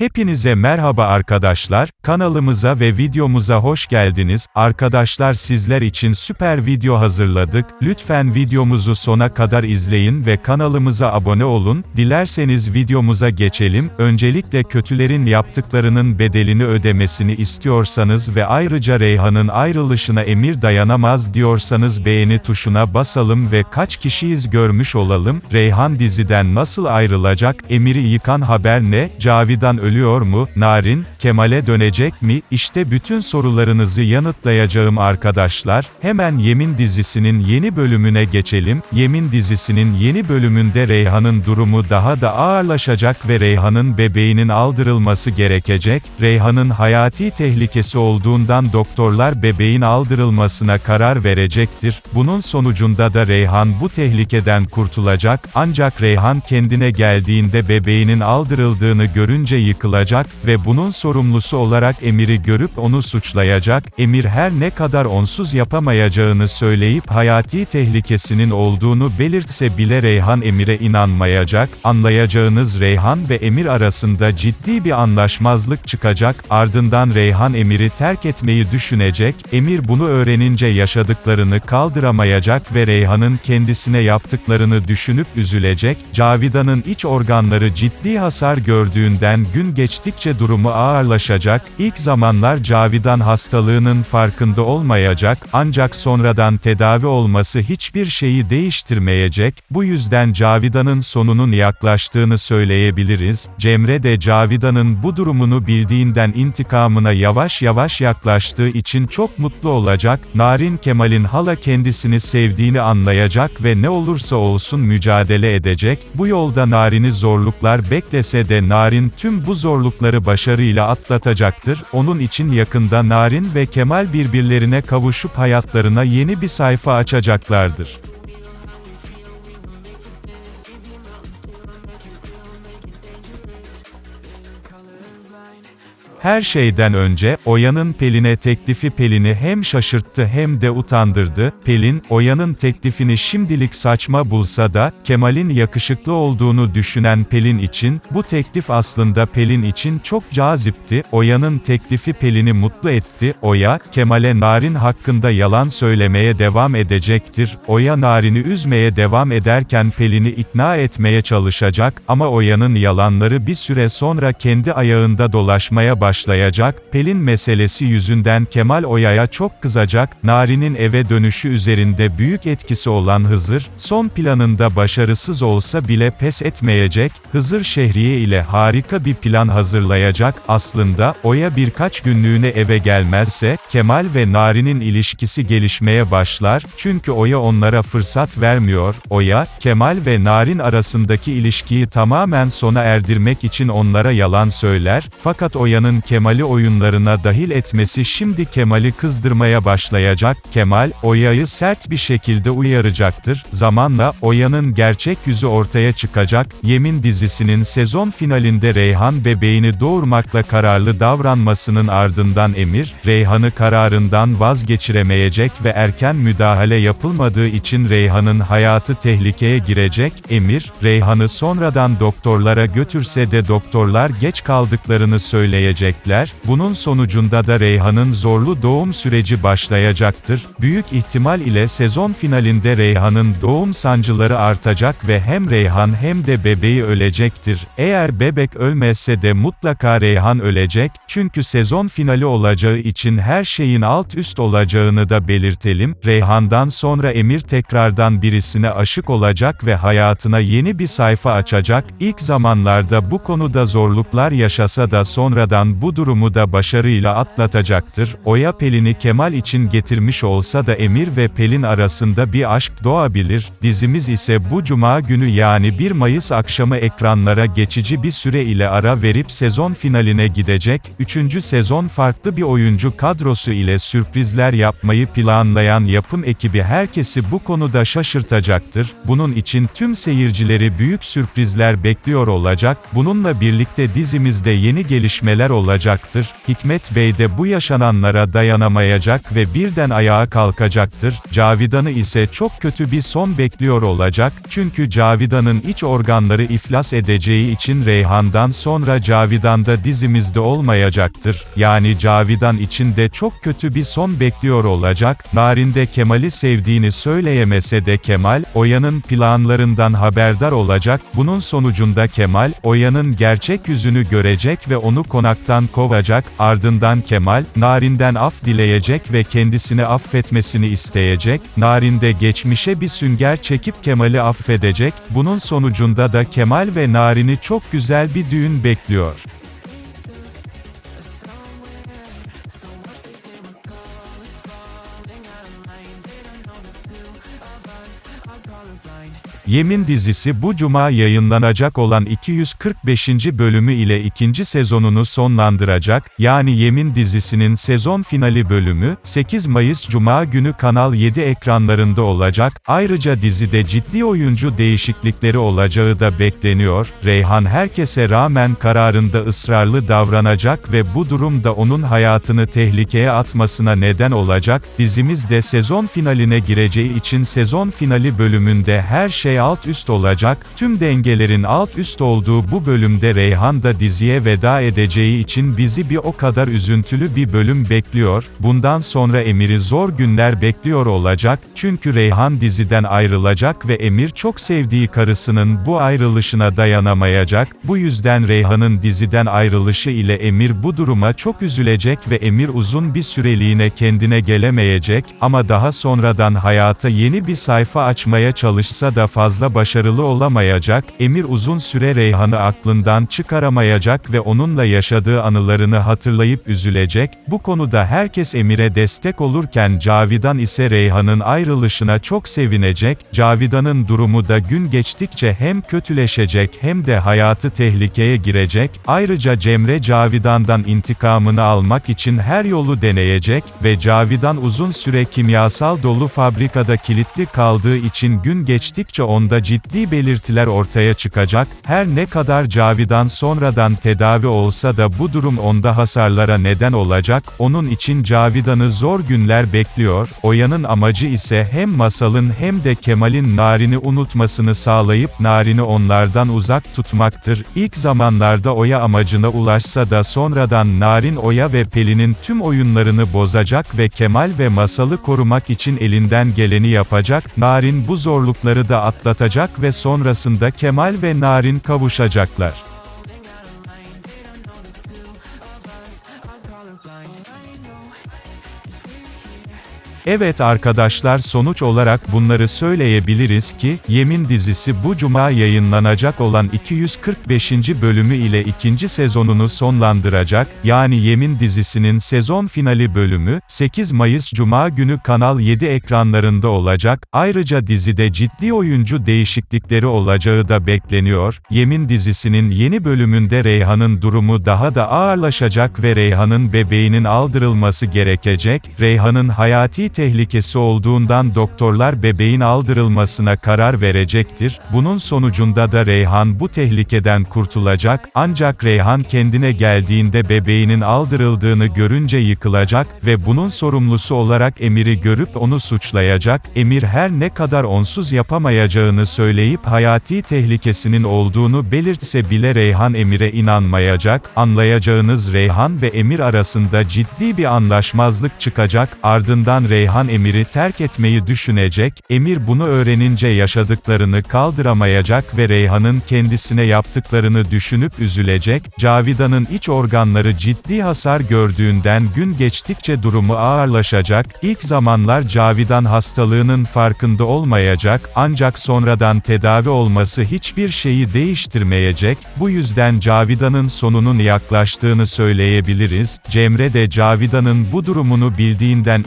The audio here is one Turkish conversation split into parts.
Hepinize merhaba arkadaşlar, kanalımıza ve videomuza hoş geldiniz. Arkadaşlar sizler için süper video hazırladık. Lütfen videomuzu sona kadar izleyin ve kanalımıza abone olun. Dilerseniz videomuza geçelim. Öncelikle kötülerin yaptıklarının bedelini ödemesini istiyorsanız ve ayrıca Reyhan'ın ayrılışına emir dayanamaz diyorsanız beğeni tuşuna basalım ve kaç kişiyiz görmüş olalım. Reyhan diziden nasıl ayrılacak? Emir'i yıkan haber ne? Cavidan ölüyor mu? Narin, Kemal'e dönecek mi? İşte bütün sorularınızı yanıtlayacağım arkadaşlar. Hemen Yemin dizisinin yeni bölümüne geçelim. Yemin dizisinin yeni bölümünde Reyhan'ın durumu daha da ağırlaşacak ve Reyhan'ın bebeğinin aldırılması gerekecek. Reyhan'ın hayati tehlikesi olduğundan doktorlar bebeğin aldırılmasına karar verecektir. Bunun sonucunda da Reyhan bu tehlikeden kurtulacak. Ancak Reyhan kendine geldiğinde bebeğinin aldırıldığını görünce yıkılacak ve bunun sorumlusu olarak Emir'i görüp onu suçlayacak. Emir her ne kadar onsuz yapamayacağını söyleyip hayati tehlikesinin olduğunu belirtse bile Reyhan Emir'e inanmayacak. Anlayacağınız Reyhan ve Emir arasında ciddi bir anlaşmazlık çıkacak. Ardından Reyhan Emir'i terk etmeyi düşünecek. Emir bunu öğrenince yaşadıklarını kaldıramayacak ve Reyhan'ın kendisine yaptıklarını düşünüp üzülecek. Cavidan'ın iç organları ciddi hasar gördüğünden gün geçtikçe durumu ağırlaşacak. İlk zamanlar Cavidan hastalığının farkında olmayacak, ancak sonradan tedavi olması hiçbir şeyi değiştirmeyecek. Bu yüzden Cavidan'ın sonunun yaklaştığını söyleyebiliriz. Cemre de Cavidan'ın bu durumunu bildiğinden intikamına yavaş yavaş yaklaştığı için çok mutlu olacak. Narin Kemal'in hala kendisini sevdiğini anlayacak ve ne olursa olsun mücadele edecek. Bu yolda Narin'i zorluklar beklese de Narin tüm bu zorlukları başarıyla atlatacaktır. Onun için yakında Narin ve Kemal birbirlerine kavuşup hayatlarına yeni bir sayfa açacaklardır. Her şeyden önce, Oya'nın Pelin'e teklifi Pelin'i hem şaşırttı hem de utandırdı. Pelin, Oya'nın teklifini şimdilik saçma bulsa da, Kemal'in yakışıklı olduğunu düşünen Pelin için, bu teklif aslında Pelin için çok cazipti. Oya'nın teklifi Pelin'i mutlu etti. Oya, Kemal'e Narin hakkında yalan söylemeye devam edecektir. Oya Narin'i üzmeye devam ederken Pelin'i ikna etmeye çalışacak, ama Oya'nın yalanları bir süre sonra kendi ayağında dolaşmaya başlayacak başlayacak, Pelin meselesi yüzünden Kemal Oya'ya çok kızacak, Nari'nin eve dönüşü üzerinde büyük etkisi olan Hızır, son planında başarısız olsa bile pes etmeyecek, Hızır Şehriye ile harika bir plan hazırlayacak, aslında, Oya birkaç günlüğüne eve gelmezse, Kemal ve Nari'nin ilişkisi gelişmeye başlar, çünkü Oya onlara fırsat vermiyor, Oya, Kemal ve Narin arasındaki ilişkiyi tamamen sona erdirmek için onlara yalan söyler, fakat Oya'nın Kemal'i oyunlarına dahil etmesi şimdi Kemal'i kızdırmaya başlayacak. Kemal, Oya'yı sert bir şekilde uyaracaktır. Zamanla, Oya'nın gerçek yüzü ortaya çıkacak. Yemin dizisinin sezon finalinde Reyhan bebeğini doğurmakla kararlı davranmasının ardından Emir, Reyhan'ı kararından vazgeçiremeyecek ve erken müdahale yapılmadığı için Reyhan'ın hayatı tehlikeye girecek. Emir, Reyhan'ı sonradan doktorlara götürse de doktorlar geç kaldıklarını söyleyecek edecekler, bunun sonucunda da Reyhan'ın zorlu doğum süreci başlayacaktır. Büyük ihtimal ile sezon finalinde Reyhan'ın doğum sancıları artacak ve hem Reyhan hem de bebeği ölecektir. Eğer bebek ölmezse de mutlaka Reyhan ölecek, çünkü sezon finali olacağı için her şeyin alt üst olacağını da belirtelim. Reyhan'dan sonra Emir tekrardan birisine aşık olacak ve hayatına yeni bir sayfa açacak. İlk zamanlarda bu konuda zorluklar yaşasa da sonradan bu durumu da başarıyla atlatacaktır. Oya Pelin'i Kemal için getirmiş olsa da Emir ve Pelin arasında bir aşk doğabilir. Dizimiz ise bu cuma günü yani 1 Mayıs akşamı ekranlara geçici bir süre ile ara verip sezon finaline gidecek. 3. sezon farklı bir oyuncu kadrosu ile sürprizler yapmayı planlayan yapım ekibi herkesi bu konuda şaşırtacaktır. Bunun için tüm seyircileri büyük sürprizler bekliyor olacak. Bununla birlikte dizimizde yeni gelişmeler olacak olacaktır. Hikmet Bey de bu yaşananlara dayanamayacak ve birden ayağa kalkacaktır. Cavidan'ı ise çok kötü bir son bekliyor olacak, çünkü Cavidan'ın iç organları iflas edeceği için Reyhan'dan sonra Cavidan da dizimizde olmayacaktır. Yani Cavidan için de çok kötü bir son bekliyor olacak. Narin de Kemal'i sevdiğini söyleyemese de Kemal, Oya'nın planlarından haberdar olacak. Bunun sonucunda Kemal, Oya'nın gerçek yüzünü görecek ve onu konaktan kovacak. Ardından Kemal, Narin'den af dileyecek ve kendisini affetmesini isteyecek. Narin de geçmişe bir sünger çekip Kemal'i affedecek. Bunun sonucunda da Kemal ve Narin'i çok güzel bir düğün bekliyor. Yemin dizisi bu cuma yayınlanacak olan 245. bölümü ile ikinci sezonunu sonlandıracak, yani Yemin dizisinin sezon finali bölümü, 8 Mayıs Cuma günü Kanal 7 ekranlarında olacak, ayrıca dizide ciddi oyuncu değişiklikleri olacağı da bekleniyor, Reyhan herkese rağmen kararında ısrarlı davranacak ve bu durum da onun hayatını tehlikeye atmasına neden olacak, dizimiz de sezon finaline gireceği için sezon finali bölümünde her şey alt üst olacak, tüm dengelerin alt üst olduğu bu bölümde Reyhan da diziye veda edeceği için bizi bir o kadar üzüntülü bir bölüm bekliyor, bundan sonra Emir'i zor günler bekliyor olacak, çünkü Reyhan diziden ayrılacak ve Emir çok sevdiği karısının bu ayrılışına dayanamayacak, bu yüzden Reyhan'ın diziden ayrılışı ile Emir bu duruma çok üzülecek ve Emir uzun bir süreliğine kendine gelemeyecek, ama daha sonradan hayata yeni bir sayfa açmaya çalışsa da fazla başarılı olamayacak, Emir uzun süre Reyhan'ı aklından çıkaramayacak ve onunla yaşadığı anılarını hatırlayıp üzülecek, bu konuda herkes Emir'e destek olurken Cavidan ise Reyhan'ın ayrılışına çok sevinecek, Cavidan'ın durumu da gün geçtikçe hem kötüleşecek hem de hayatı tehlikeye girecek, ayrıca Cemre Cavidan'dan intikamını almak için her yolu deneyecek ve Cavidan uzun süre kimyasal dolu fabrikada kilitli kaldığı için gün geçtikçe onda ciddi belirtiler ortaya çıkacak, her ne kadar Cavidan sonradan tedavi olsa da bu durum onda hasarlara neden olacak, onun için Cavidan'ı zor günler bekliyor, Oya'nın amacı ise hem Masal'ın hem de Kemal'in Narin'i unutmasını sağlayıp Narin'i onlardan uzak tutmaktır. İlk zamanlarda Oya amacına ulaşsa da sonradan Narin Oya ve Pelin'in tüm oyunlarını bozacak ve Kemal ve Masal'ı korumak için elinden geleni yapacak, Narin bu zorlukları da atlatacak ve sonrasında Kemal ve Narin kavuşacaklar. Evet arkadaşlar sonuç olarak bunları söyleyebiliriz ki, Yemin dizisi bu cuma yayınlanacak olan 245. bölümü ile ikinci sezonunu sonlandıracak, yani Yemin dizisinin sezon finali bölümü, 8 Mayıs Cuma günü Kanal 7 ekranlarında olacak, ayrıca dizide ciddi oyuncu değişiklikleri olacağı da bekleniyor, Yemin dizisinin yeni bölümünde Reyhan'ın durumu daha da ağırlaşacak ve Reyhan'ın bebeğinin aldırılması gerekecek, Reyhan'ın hayati tehlikesi olduğundan doktorlar bebeğin aldırılmasına karar verecektir. Bunun sonucunda da Reyhan bu tehlikeden kurtulacak, ancak Reyhan kendine geldiğinde bebeğinin aldırıldığını görünce yıkılacak ve bunun sorumlusu olarak Emir'i görüp onu suçlayacak. Emir her ne kadar onsuz yapamayacağını söyleyip hayati tehlikesinin olduğunu belirtse bile Reyhan Emir'e inanmayacak. Anlayacağınız Reyhan ve Emir arasında ciddi bir anlaşmazlık çıkacak. Ardından Reyhan Emir'i terk etmeyi düşünecek, Emir bunu öğrenince yaşadıklarını kaldıramayacak ve Reyhan'ın kendisine yaptıklarını düşünüp üzülecek, Cavidan'ın iç organları ciddi hasar gördüğünden gün geçtikçe durumu ağırlaşacak, İlk zamanlar Cavidan hastalığının farkında olmayacak, ancak sonradan tedavi olması hiçbir şeyi değiştirmeyecek, bu yüzden Cavidan'ın sonunun yaklaştığını söyleyebiliriz, Cemre de Cavidan'ın bu durumunu bildiğinden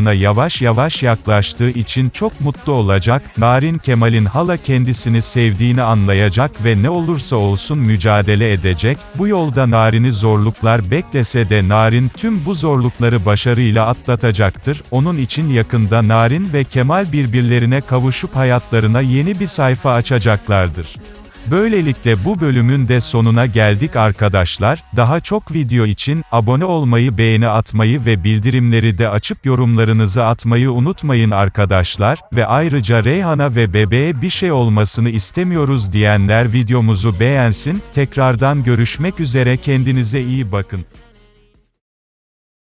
intikamına yavaş yavaş yaklaştığı için çok mutlu olacak, Narin Kemal'in hala kendisini sevdiğini anlayacak ve ne olursa olsun mücadele edecek, bu yolda Narin'i zorluklar beklese de Narin tüm bu zorlukları başarıyla atlatacaktır, onun için yakında Narin ve Kemal birbirlerine kavuşup hayatlarına yeni bir sayfa açacaklardır. Böylelikle bu bölümün de sonuna geldik arkadaşlar. Daha çok video için abone olmayı, beğeni atmayı ve bildirimleri de açıp yorumlarınızı atmayı unutmayın arkadaşlar ve ayrıca Reyhan'a ve bebeğe bir şey olmasını istemiyoruz diyenler videomuzu beğensin. Tekrardan görüşmek üzere kendinize iyi bakın.